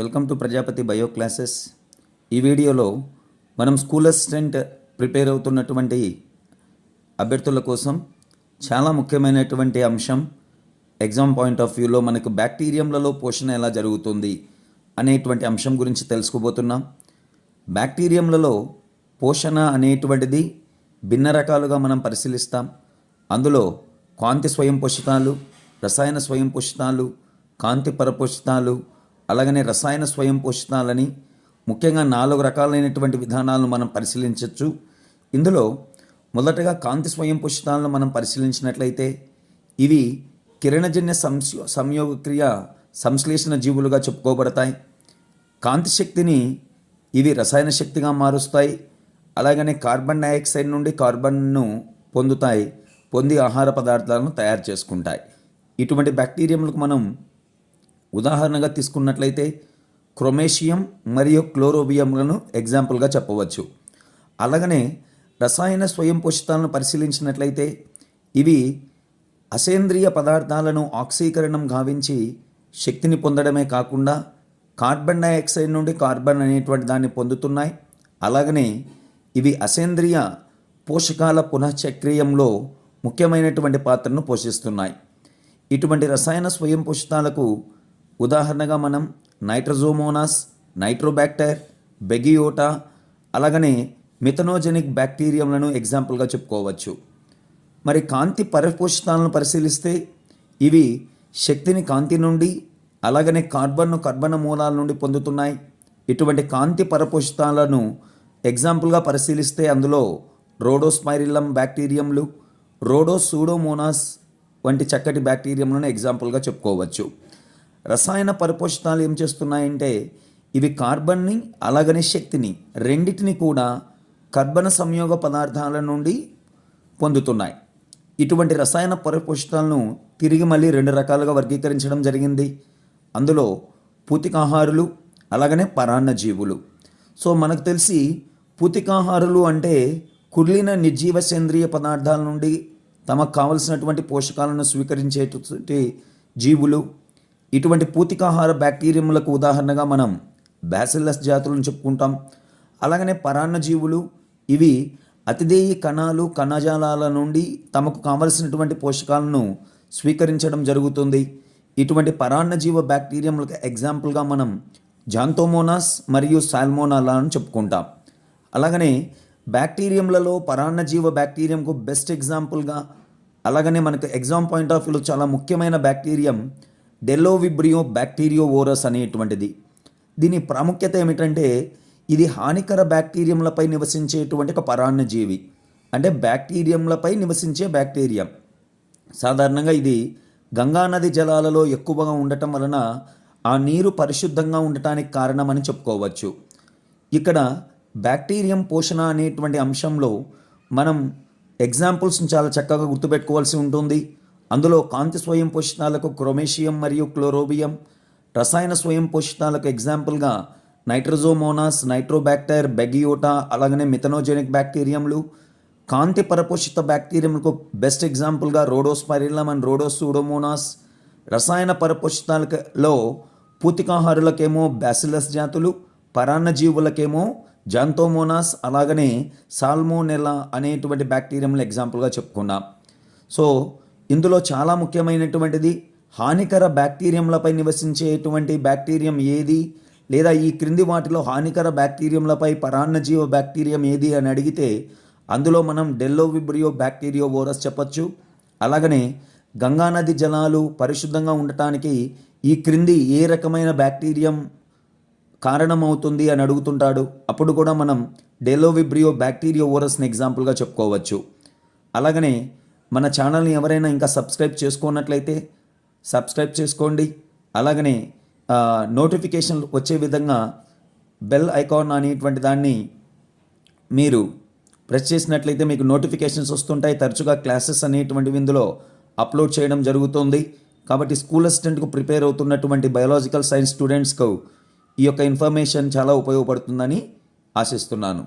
Welcome to Prajapati bio classes. ఈ వీడియోలో మనం స్కూల్ అసిస్టెంట్ ప్రిపేర్ అవుతున్నటువంటి అభ్యర్థుల కోసం చాలా ముఖ్యమైనటువంటి అంశం ఎగ్జామ్ పాయింట్ ఆఫ్ వ్యూలో మనకు బ్యాక్టీరియంలలో పోషణ ఎలా జరుగుతుంది అనేటువంటి అంశం గురించి తెలుసుకోబోతున్నాం. బ్యాక్టీరియంలలో పోషణ అనేటువంటిది భిన్న రకాలుగా మనం పరిశీలిస్తాం. అందులో కాంతి స్వయం పోషితాలు రసాయన స్వయం పోషితాలు కాంతి పరపోషితాలు అలాగనే రసాయన స్వయం పోషితాలని ముఖ్యంగా నాలుగు రకాలైనటువంటి విధానాలను మనం పరిశీలించవచ్చు ఇందులో మొదటగా కాంతి స్వయం పోషితాలను మనం పరిశీలించినట్లయితే ఇవి కిరణజన్య సంస్యో సంయోగక్రియ సంశ్లేషణ జీవులుగా చెప్పుకోబడతాయి. కాంతి శక్తిని ఇవి రసాయన శక్తిగా మారుస్తాయి. అలాగనే కార్బన్ డైఆక్సైడ్ నుండి కార్బన్ను పొందుతాయి పొంది ఆహార పదార్థాలను తయారు చేసుకుంటాయి. ఇటువంటి బ్యాక్టీరియంలకు మనం ఉదాహరణగా తీసుకున్నట్లయితే క్రొమేషియం మరియు క్లోరోబియంలను ఎగ్జాంపుల్గా చెప్పవచ్చు. అలాగనే రసాయన స్వయం పోషితాలను పరిశీలించినట్లయితే ఇవి అసేంద్రియ పదార్థాలను ఆక్సీకరణం గావించి శక్తిని పొందడమే కాకుండా కార్బన్ డైఆక్సైడ్ నుండి కార్బన్ అనేటువంటి దాన్ని పొందుతున్నాయి. అలాగనే ఇవి అసేంద్రియ పోషకాల పునఃచక్రీయంలో ముఖ్యమైనటువంటి పాత్రను పోషిస్తున్నాయి. ఇటువంటి రసాయన స్వయం పోషితాలకు ఉదాహరణగా మనం నైట్రజోమోనాస్ నైట్రోబ్యాక్టర్ బెగియోటా అలాగనే మిథనోజెనిక్ బ్యాక్టీరియంలను ఎగ్జాంపుల్గా చెప్పుకోవచ్చు. మరి కాంతి పరిపోషితాలను పరిశీలిస్తే ఇవి శక్తిని కాంతి నుండి అలాగనే కార్బన్ను కర్బన మూలాల నుండి పొందుతున్నాయి. ఇటువంటి కాంతి పరపోషితాలను ఎగ్జాంపుల్గా పరిశీలిస్తే అందులో రోడోస్పైరిల్లం బ్యాక్టీరియంలు రోడోసూడోమోనాస్ వంటి చక్కటి బ్యాక్టీరియంలను ఎగ్జాంపుల్గా చెప్పుకోవచ్చు. రసాయన పరిపోషితాలు ఏం చేస్తున్నాయంటే ఇవి కార్బన్ని అలాగనే శక్తిని రెండింటిని కూడా కర్బన సంయోగ పదార్థాల నుండి పొందుతున్నాయి. ఇటువంటి రసాయన పరిపోషితాలను తిరిగి మళ్ళీ రెండు రకాలుగా వర్గీకరించడం జరిగింది. అందులో పూతికాహారులు అలాగనే పరాన్న జీవులు సో మనకు తెలిసి పూతికాహారులు అంటే కుర్లిన నిర్జీవ సేంద్రియ పదార్థాల నుండి తమకు కావలసినటువంటి పోషకాలను స్వీకరించేటువంటి జీవులు ఇటువంటి పూతికాహార బ్యాక్టీరియములకు ఉదాహరణగా మనం బ్యాసిల్లస్ జాతులను చెప్పుకుంటాం. అలాగనే పరాన్నజీవులు ఇవి అతిదేయి కణాలు కణజాలాల నుండి తమకు కావలసినటువంటి పోషకాలను స్వీకరించడం జరుగుతుంది. ఇటువంటి పరాన్నజీవ బ్యాక్టీరియంలకు ఎగ్జాంపుల్గా మనం జాంతోమోనాస్ మరియు సాల్మోనాలను చెప్పుకుంటాం. అలాగనే బ్యాక్టీరియంలలో పరాన్నజీవ బ్యాక్టీరియంకు బెస్ట్ ఎగ్జాంపుల్గా అలాగనే మనకు ఎగ్జామ్ పాయింట్ ఆఫ్ వ్యూలో చాలా ముఖ్యమైన బ్యాక్టీరియం డెల్లోవిబ్రియో బ్యాక్టీరియో ఓరస్ అనేటువంటిది. దీని ప్రాముఖ్యత ఏమిటంటే ఇది హానికర బ్యాక్టీరియంలపై నివసించేటువంటి ఒక పరాన్నజీవి అంటే బ్యాక్టీరియంలపై నివసించే బ్యాక్టీరియం. సాధారణంగా ఇది గంగానది జలాలలో ఎక్కువగా ఉండటం వలన ఆ నీరు పరిశుద్ధంగా ఉండటానికి కారణమని చెప్పుకోవచ్చు. ఇక్కడ బ్యాక్టీరియం పోషణ అనేటువంటి అంశంలో మనం ఎగ్జాంపుల్స్ని చాలా చక్కగా గుర్తుపెట్టుకోవాల్సి ఉంటుంది. అందులో కాంతి స్వయం పోషణాలకు క్రొమేషియం మరియు క్లోరోబియం రసాయన స్వయం పోషితాలకు ఎగ్జాంపుల్గా నైట్రోజోమోనాస్ నైట్రోబ్యాక్టర్ బెగియోటా అలాగనే మిథనోజెనిక్ బ్యాక్టీరియంలు కాంతి పరపోషిత బ్యాక్టీరియంలకు బెస్ట్ ఎగ్జాంపుల్గా రోడోస్పైరిల్లం అండ్ రోడోసూడోమోనాస్ రసాయన పరపోషితాలలో పూతికాహారులకేమో బ్యాసిలస్ జాతులు పరాన్నజీవులకేమో జాంతోమోనాస్ అలాగనే సాల్మోనెలా అనేటువంటి బ్యాక్టీరియంలు ఎగ్జాంపుల్గా చెప్పుకున్నాం. సో ఇందులో చాలా ముఖ్యమైనటువంటిది హానికర బ్యాక్టీరియంలపై నివసించేటువంటి బ్యాక్టీరియం ఏది? లేదా ఈ క్రింది వాటిలో హానికర బ్యాక్టీరియంలపై పరాన్నజీవ బ్యాక్టీరియం ఏది అని అడిగితే అందులో మనం డెల్లోవిబ్రియో బ్యాక్టీరియో ఓరస్ చెప్పచ్చు. అలాగనే గంగానది జలాలు పరిశుద్ధంగా ఉండటానికి ఈ క్రింది ఏ రకమైన బ్యాక్టీరియం కారణమవుతుంది అని అడుగుతుంటాడు? అప్పుడు కూడా మనం డెలోవిబ్రియో బ్యాక్టీరియో ఓరస్ని ఎగ్జాంపుల్గా చెప్పుకోవచ్చు. అలాగనే మన ఛానల్ని ఎవరైనా ఇంకా సబ్స్క్రైబ్ చేసుకున్నట్లయితే సబ్స్క్రైబ్ చేసుకోండి. అలాగనే నోటిఫికేషన్ వచ్చే విధంగా బెల్ ఐకాన్ అనేటువంటి దాన్ని మీరు ప్రెస్ చేసినట్లయితే మీకు నోటిఫికేషన్స్ వస్తుంటాయి. తరచుగా క్లాసెస్ అనేటువంటివి ఇందులో అప్లోడ్ చేయడం జరుగుతుంది. కాబట్టి స్కూల్ అసిస్టెంట్కు ప్రిపేర్ అవుతున్నటువంటి బయాలజికల్ సైన్స్ స్టూడెంట్స్కు ఈ యొక్క ఇన్ఫర్మేషన్ చాలా ఉపయోగపడుతుందని ఆశిస్తున్నాను.